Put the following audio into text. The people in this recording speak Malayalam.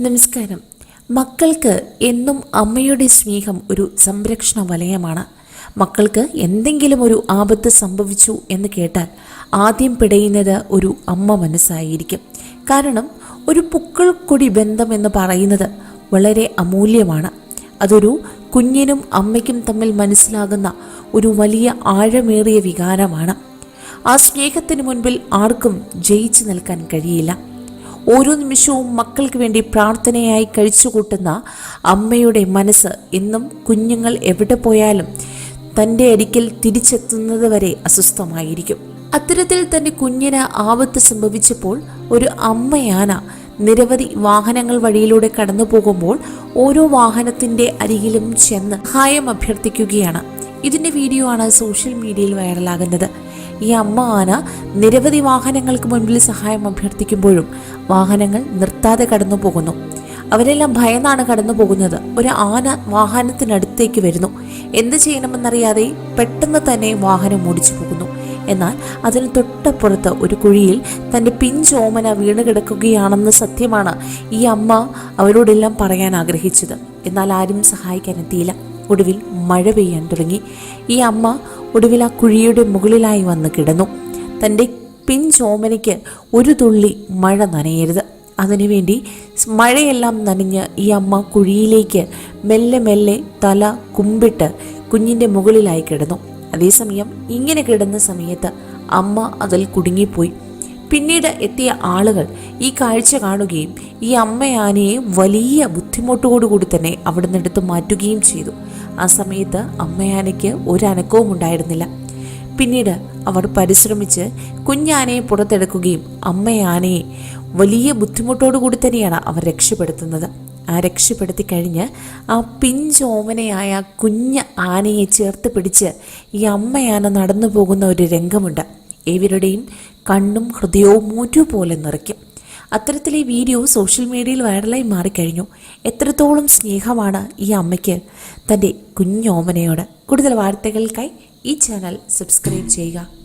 നമസ്കാരം. മക്കൾക്ക് എന്നും അമ്മയുടെ സ്നേഹം ഒരു സംരക്ഷണ വലയമാണ്. മക്കൾക്ക് എന്തെങ്കിലും ഒരു ആപത്ത് സംഭവിച്ചു എന്ന് കേട്ടാൽ ആദ്യം പിടയുന്നത് ഒരു അമ്മ മനസ്സായിരിക്കും. കാരണം ഒരു പുക്കൾ കൊടി ബന്ധം എന്ന് പറയുന്നത് വളരെ അമൂല്യമാണ്. അതൊരു കുഞ്ഞിനും അമ്മയ്ക്കും തമ്മിൽ മനസ്സിലാകുന്ന ഒരു വലിയ ആഴമേറിയ വികാരമാണ്. ആ സ്നേഹത്തിന് മുൻപിൽ ആർക്കും ജയിച്ചു നിൽക്കാൻ കഴിയില്ല. ഓരോ നിമിഷവും മക്കൾക്ക് വേണ്ടി പ്രാർത്ഥനയായി കഴിച്ചുകൂട്ടുന്ന അമ്മയുടെ മനസ്സ് ഇന്നും കുഞ്ഞുങ്ങൾ എവിടെ പോയാലും തന്റെ അരികിൽ തിരിച്ചെത്തുന്നത് വരെ അസ്വസ്ഥമായിരിക്കും. അത്തരത്തിൽ തന്റെ കുഞ്ഞിന് ആപത്ത് സംഭവിച്ചപ്പോൾ ഒരു അമ്മയാന നിരവധി വാഹനങ്ങൾ വഴിയിലൂടെ കടന്നു പോകുമ്പോൾ ഓരോ വാഹനത്തിന്റെ അരികിലും ചെന്ന് സഹായം അഭ്യർത്ഥിക്കുകയാണ്. ഇതിന്റെ വീഡിയോ ആണ് സോഷ്യൽ മീഡിയയിൽ വൈറലാകുന്നത്. ഈ അമ്മ ആന നിരവധി വാഹനങ്ങൾക്ക് മുൻപിൽ സഹായം അഭ്യർത്ഥിക്കുമ്പോഴും വാഹനങ്ങൾ നിർത്താതെ കടന്നു പോകുന്നു. അവരെല്ലാം ഭയന്നാണ് കടന്നു പോകുന്നത്. ഒരു ആന വാഹനത്തിനടുത്തേക്ക് വരുന്നു. എന്ത് ചെയ്യണമെന്നറിയാതെ പെട്ടെന്ന് തന്നെ വാഹനം ഓടിച്ചു പോകുന്നു. എന്നാൽ അതിന് തൊട്ടപ്പുറത്ത് ഒരു കുഴിയിൽ തന്റെ പിഞ്ചോമന വീണ് കിടക്കുകയാണെന്ന് സത്യമാണ് ഈ അമ്മ അവരോടെല്ലാം പറയാൻ ആഗ്രഹിച്ചത്. എന്നാൽ ആരും സഹായിക്കാൻ എത്തിയില്ല ഒടുവിൽ മഴ പെയ്യാൻ തുടങ്ങി. ഈ അമ്മ ഒടുവിൽ ആ കുഴിയുടെ മുകളിലായി വന്ന് കിടന്നു. തന്റെ പിൻചോമനയ്ക്ക് ഒരു തുള്ളി മഴ നനയരുത്. അതിനുവേണ്ടി മഴയെല്ലാം നനഞ്ഞ് ഈ അമ്മ കുഴിയിലേക്ക് മെല്ലെ മെല്ലെ തല കുമ്പിട്ട് കുഞ്ഞിന്റെ മുകളിലായി കിടന്നു. അതേസമയം ഇങ്ങനെ കിടന്ന സമയത്ത് അമ്മ അതിൽ കുടുങ്ങിപ്പോയി. പിന്നീട് എത്തിയ ആളുകൾ ഈ കാഴ്ച കാണുകയും ഈ അമ്മയാനയെ വലിയ ബുദ്ധിമുട്ടോടുകൂടി തന്നെ അവിടെ നിന്നെടുത്ത് മാറ്റുകയും ചെയ്തു. ആ സമയത്ത് അമ്മയാനയ്ക്ക് ഒരു അനക്കവും ഉണ്ടായിരുന്നില്ല. പിന്നീട് അവർ പരിശ്രമിച്ച് കുഞ്ഞാനയെ പുറത്തെടുക്കുകയും അമ്മയാനയെ വലിയ ബുദ്ധിമുട്ടോടുകൂടി തന്നെയാണ് അവർ രക്ഷപ്പെടുത്തുന്നത്. ആ രക്ഷപ്പെടുത്തി കഴിഞ്ഞ് ആ പിഞ്ചോമനയായ കുഞ്ഞ് ആനയെ ചേർത്ത് പിടിച്ച് ഈ അമ്മയാന നടന്നു പോകുന്ന ഒരു രംഗമുണ്ട്. ഏവരുടെയും കണ്ണും ഹൃദയവും ഒരുപോലെ നിറയ്ക്കും. അത്തരത്തിലെ വീഡിയോ സോഷ്യൽ മീഡിയയിൽ വൈറലായി മാറിക്കഴിഞ്ഞു. എത്രത്തോളം സ്നേഹമാണ് ഈ അമ്മയ്ക്ക്. തന്റെ കുഞ്ഞോമനയോട് കൂടുതൽ വാർത്തകൾക്കായി ഈ ചാനൽ സബ്സ്ക്രൈബ് ചെയ്യുക.